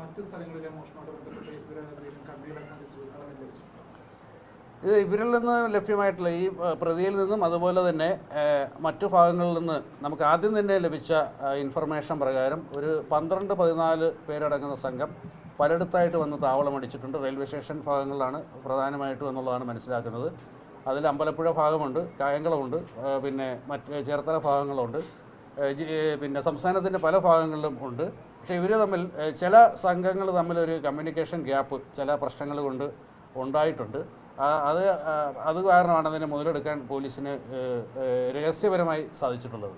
മറ്റു ഇത് ഇവരിൽ നിന്ന് ലഭ്യമായിട്ടുള്ള ഈ പ്രതിയിൽ നിന്നും അതുപോലെ തന്നെ മറ്റു ഭാഗങ്ങളിൽ നിന്ന് നമുക്ക് ആദ്യം തന്നെ ലഭിച്ച ഇൻഫർമേഷൻ പ്രകാരം ഒരു പന്ത്രണ്ട് പതിനാല് പേരടങ്ങുന്ന സംഘം പലയിടത്തായിട്ട് വന്ന് താവളം അടിച്ചിട്ടുണ്ട്. റെയിൽവേ സ്റ്റേഷൻ ഭാഗങ്ങളിലാണ് പ്രധാനമായിട്ടും എന്നുള്ളതാണ് മനസ്സിലാക്കുന്നത്. അതിൽ അമ്പലപ്പുഴ ഭാഗമുണ്ട് കായംകുളമുണ്ട് പിന്നെ മറ്റ് ചേർത്തല ഭാഗങ്ങളുണ്ട് പിന്നെ സംസ്ഥാനത്തിന്റെ പല ഭാഗങ്ങളിലും ഉണ്ട്. പക്ഷേ ഇവർ തമ്മിൽ ചില സംഘങ്ങൾ തമ്മിലൊരു കമ്മ്യൂണിക്കേഷൻ ഗ്യാപ്പ് ചില പ്രശ്നങ്ങൾ കൊണ്ട് ഉണ്ടായിട്ടുണ്ട്. അത് അത് കാരണമാണ് അതിനെ മുതലെടുക്കാൻ പോലീസിന് രഹസ്യപരമായി സാധിച്ചിട്ടുള്ളത്.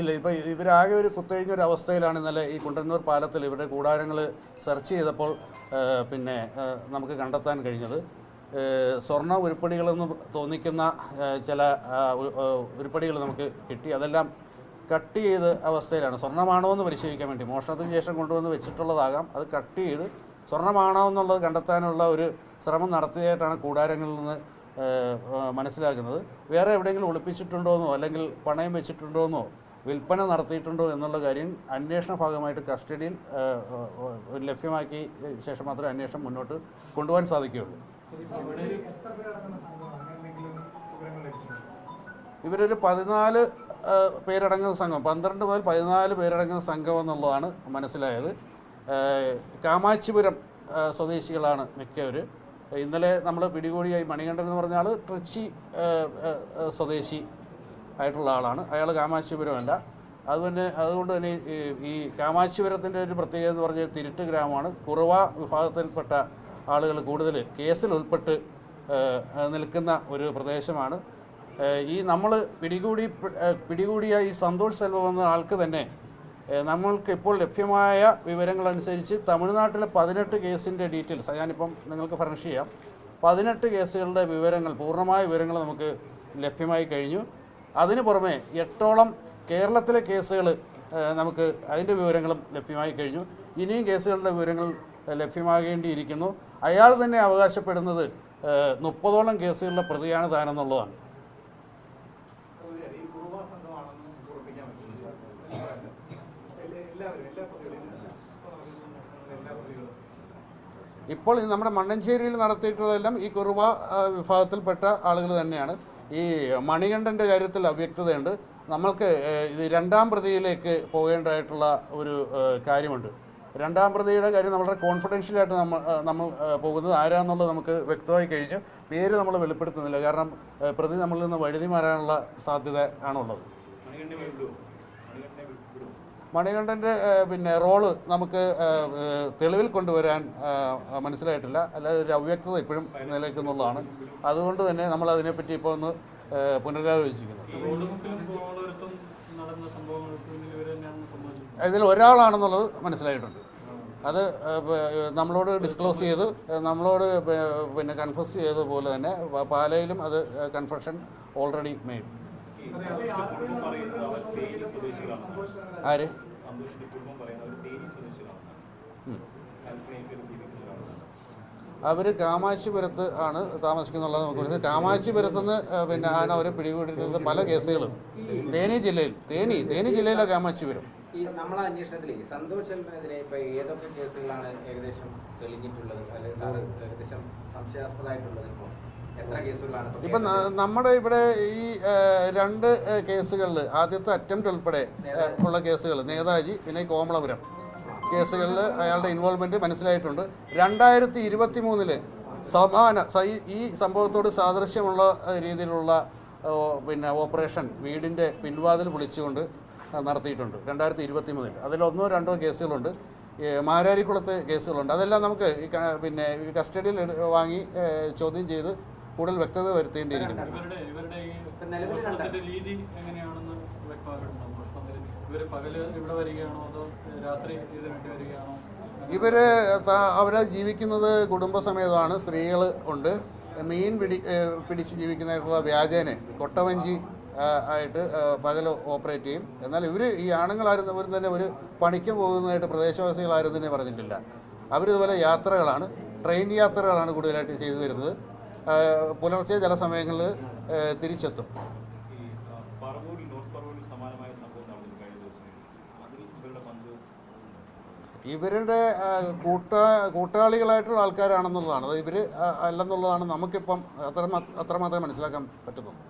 ഇല്ല ഇപ്പോൾ ഇവരാകെ ഒരു കുത്തഴിഞ്ഞ ഒരു അവസ്ഥയിലാണ് ഇന്നലെ ഈ കുണ്ടന്നൂർ പാലത്തിൽ ഇവരുടെ കൂടാരങ്ങൾ സെർച്ച് ചെയ്തപ്പോൾ പിന്നെ നമുക്ക് കണ്ടെത്താൻ കഴിഞ്ഞത്. സ്വർണ ഉരുപ്പടികളെന്ന് തോന്നിക്കുന്ന ചില ഉരുപ്പടികൾ നമുക്ക് കിട്ടി. അതെല്ലാം കട്ട് ചെയ്ത് അവസ്ഥയിലാണ്. സ്വർണമാണോ എന്ന് പരിശോധിക്കാൻ വേണ്ടി. മോഷണത്തിന് ശേഷം കൊണ്ടുവന്ന് വെച്ചിട്ടുള്ളതാകാം. അത് കട്ട് ചെയ്ത് സ്വർണമാണോ എന്നുള്ളത് കണ്ടെത്താനുള്ള ഒരു ശ്രമം നടത്തിയതായിട്ടാണ് കൂടാരങ്ങളിൽ നിന്ന് മനസ്സിലാക്കുന്നത്. വേറെ എവിടെയെങ്കിലും ഒളിപ്പിച്ചിട്ടുണ്ടോയെന്നോ അല്ലെങ്കിൽ പണയം വെച്ചിട്ടുണ്ടോയെന്നോ വിൽപ്പന നടത്തിയിട്ടുണ്ടോ എന്നുള്ള കാര്യം അന്വേഷണ ഭാഗമായിട്ട് കസ്റ്റഡിയിൽ ലഭ്യമാക്കി ശേഷം മാത്രമേ അന്വേഷണം മുന്നോട്ട് കൊണ്ടുപോകാൻ സാധിക്കുകയുള്ളൂ. ഇവരൊരു പതിനാല് പേരടങ്ങുന്ന സംഘം പന്ത്രണ്ട് മുതൽ പതിനാല് പേരടങ്ങുന്ന സംഘം എന്നുള്ളതാണ് മനസ്സിലായത്. കാമാച്ചിപുരം സ്വദേശികളാണ് മിക്കവർ ഇന്നലെ നമ്മൾ പിടികൂടിയായി മണികണ്ഠൻ എന്ന് പറഞ്ഞ ആൾ ട്രിച്ചി സ്വദേശി ആയിട്ടുള്ള ആളാണ്. അയാൾ കാമാക്ഷിപുരമല്ല. അതുതന്നെ അതുകൊണ്ട് തന്നെ ഈ- കാമാക്ഷിപുരത്തിന്റെ ഒരു പ്രത്യേകത എന്ന് പറഞ്ഞാൽ തിരുട്ട് ഗ്രാമമാണ്. കുറവ വിഭാഗത്തിൽപ്പെട്ട ആളുകൾ കൂടുതൽ കേസിൽ ഉൾപ്പെട്ട് നിൽക്കുന്ന ഒരു പ്രദേശമാണ്. ഈ നമ്മൾ പിടികൂടി പിടികൂടിയ ഈ സന്തോഷ് സെൽവം വന്ന ആൾക്ക് തന്നെ നമ്മൾക്ക് ഇപ്പോൾ ലഭ്യമായ വിവരങ്ങളനുസരിച്ച് തമിഴ്നാട്ടിലെ പതിനെട്ട് കേസിന്റെ ഡീറ്റെയിൽസ് ഞാനിപ്പം നിങ്ങൾക്ക് ഫർണിഷ് ചെയ്യാം. പതിനെട്ട് കേസുകളുടെ വിവരങ്ങൾ പൂർണമായ വിവരങ്ങൾ നമുക്ക് ലഭ്യമായി കഴിഞ്ഞു. അതിന് പുറമെ എട്ടോളം കേരളത്തിലെ കേസുകൾ നമുക്ക് അതിന്റെ വിവരങ്ങളും ലഭ്യമായി കഴിഞ്ഞു. ഇനിയും കേസുകളുടെ വിവരങ്ങൾ ലഭ്യമാകേണ്ടിയിരിക്കുന്നു. അയാൾ തന്നെ അവകാശപ്പെടുന്നത് മുപ്പതോളം കേസുകളുടെ പ്രതിയാണ് താനെന്നുള്ളതാണ്. കുറുവ സംഘമാണെന്ന് ഉറപ്പിക്കാൻ പറ്റും എല്ലാവരും എല്ലാ പ്രതികളും ഇപ്പോൾ നമ്മുടെ മണ്ണഞ്ചേരിയിൽ നടത്തിയിട്ടുള്ളതെല്ലാം ഈ കുറുവ വിഭാഗത്തിൽപ്പെട്ട ആളുകൾ തന്നെയാണ്. ഈ മണികണ്ഠന്റെ കാര്യത്തിൽ അവ്യക്തതയുണ്ട്. നമ്മൾക്ക് ഇത് രണ്ടാം പ്രതിയിലേക്ക് പോകേണ്ടതായിട്ടുള്ള ഒരു കാര്യമുണ്ട്. രണ്ടാം പ്രതിയുടെ കാര്യം വളരെ കോൺഫിഡൻഷ്യലായിട്ട് നമ്മൾ നമ്മൾ പോകുന്നത് ആരാന്നുള്ളത് നമുക്ക് വ്യക്തമായി കഴിഞ്ഞു. പേര് നമ്മൾ വെളിപ്പെടുത്തുന്നില്ല. കാരണം പ്രതി നമ്മളിൽ നിന്ന് വഴുതി മാറാനുള്ള സാധ്യത ആണുള്ളത്. മണികണ്ഠന്റെ പിന്നെ റോൾ നമുക്ക് തെളിവിൽ കൊണ്ടുവരാൻ മനസ്സിലായിട്ടില്ല. അല്ലാതെ ഒരു അവ്യക്തത ഇപ്പോഴും നിലനിൽക്കുന്നുള്ളതാണ് അതുകൊണ്ട് തന്നെ നമ്മൾ അതിനെപ്പറ്റി ഇപ്പോൾ ഒന്ന് പുനരാലോചിക്കുന്നു. ഇതിൽ ഒരാളാണെന്നുള്ളത് മനസ്സിലായിട്ടുണ്ട്. അത് നമ്മളോട് ഡിസ്ക്ലോസ് ചെയ്ത് നമ്മളോട് പിന്നെ കൺഫസ് ചെയ്തതുപോലെ തന്നെ പാലയിലും അത് കൺഫഷൻ ഓൾറെഡി മെയ്ഡ് ആര്? അവർ കാമാശിപുരത്ത് ആണ് താമസിക്കുന്നുള്ളത് നമുക്ക് കാമാശിപുരത്ത് നിന്ന് പിന്നെ ആണ് അവർ പിടികൂടി പല കേസുകളും. തേനി ജില്ലയിൽ തേനി തേനി ജില്ലയിലാണ് കാമാശിപുരം ഈ നമ്മളെ അന്വേഷണത്തിൽ സന്തോഷ് ശെൽവനെതിരെ ഇപ്പൊ ഏതൊക്കെ കേസുകളാണ് ഏകദേശം തെളിഞ്ഞിട്ടുള്ളത്? അല്ലെങ്കിൽ സാറ് ഏകദേശം സംശയാസ്പദമായിട്ടുള്ളത് ഇപ്പോൾ ഇപ്പൊ നമ്മുടെ ഇവിടെ ഈ രണ്ട് കേസുകളിൽ ആദ്യത്തെ അറ്റംപ്റ്റ് ഉൾപ്പെടെ ഉള്ള കേസുകൾ നേതാജി പിന്നെ കോമളപുരം. കേസുകളിൽ അയാളുടെ ഇൻവോൾവ്മെന്റ് മനസ്സിലായിട്ടുണ്ട്. രണ്ടായിരത്തി ഇരുപത്തി മൂന്നിൽ സമാന ഈ- സംഭവത്തോട് സാദൃശ്യമുള്ള രീതിയിലുള്ള പിന്നെ ഓപ്പറേഷൻ വീടിന്റെ പിൻവാതിൽ പൊളിച്ചുകൊണ്ട് അഹ് നടത്തിയിട്ടുണ്ട്. രണ്ടായിരത്തി ഇരുപത്തി മൂന്നിൽ അതിലൊന്നോ രണ്ടോ കേസുകളുണ്ട്. മാരാരിക്കുളത്ത് കേസുകളുണ്ട്. അതെല്ലാം നമുക്ക് ഈ പിന്നെ കസ്റ്റഡിയിൽ വാങ്ങി ചോദ്യം ചെയ്ത് കൂടുതൽ വ്യക്തത വരുത്തേണ്ടിയിരിക്കുന്നു. ഇവർ അവരെ ജീവിക്കുന്നത് കുടുംബസമേതമാണ്. സ്ത്രീകൾ ഉണ്ട്. മീൻ പിടി പിടിച്ച് ജീവിക്കുന്നതായിട്ടുള്ള വ്യാജേനെ കൊട്ടവഞ്ചി ആയിട്ട് പകൽ ഓപ്പറേറ്റ് ചെയ്യും. എന്നാൽ ഇവർ ഈ ആണുങ്ങളാരും ഇവർ തന്നെ ഒരു പണിക്ക് പോകുന്നതായിട്ട് പ്രദേശവാസികളാരും തന്നെ പറഞ്ഞിട്ടില്ല. അവരിതുപോലെ യാത്രകളാണ് ട്രെയിൻ യാത്രകളാണ് കൂടുതലായിട്ട് ചെയ്തു വരുന്നത്. പുലർച്ചെ ചില സമയങ്ങളിൽ തിരിച്ചെത്തും. ഇവരുടെ കൂട്ട കൂട്ടാളികളായിട്ടുള്ള ആൾക്കാരാണെന്നുള്ളതാണ്. അത് ഇവർ അല്ലെന്നുള്ളതാണ് നമുക്കിപ്പം അത്ര അത്രമാത്രമേ മനസ്സിലാക്കാൻ പറ്റുന്നുള്ളൂ.